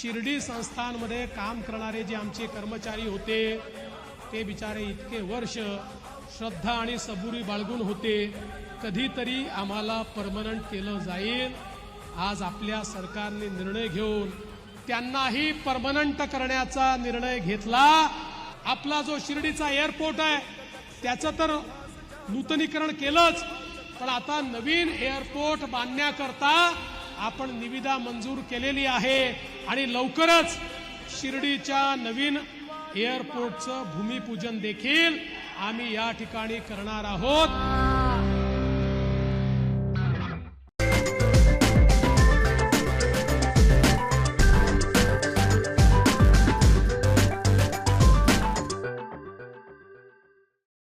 शिर्डी संस्थांमध्ये काम करणारे जे आमचे कर्मचारी होते ते बिचारे इतके वर्ष श्रद्धा आणि सबुरी बाळगून होते कधीतरी आम्हाला परमनंट केलं जाईल. आज आपल्या सरकारने निर्णय घेऊन त्यांनाही परमनंट करण्याचा निर्णय घेतला. आपला जो शिर्डीचा एअरपोर्ट आहे त्याचं तर नूतनीकरण केलंच पण आता नवीन एअरपोर्ट बांधण्याकरता आपण निविदा मंजूर केलेली आहे आणि लवकरच शिर्डीच्या नवीन एअरपोर्टचं भूमिपूजन देखील आम्ही या ठिकाणी करणार आहोत.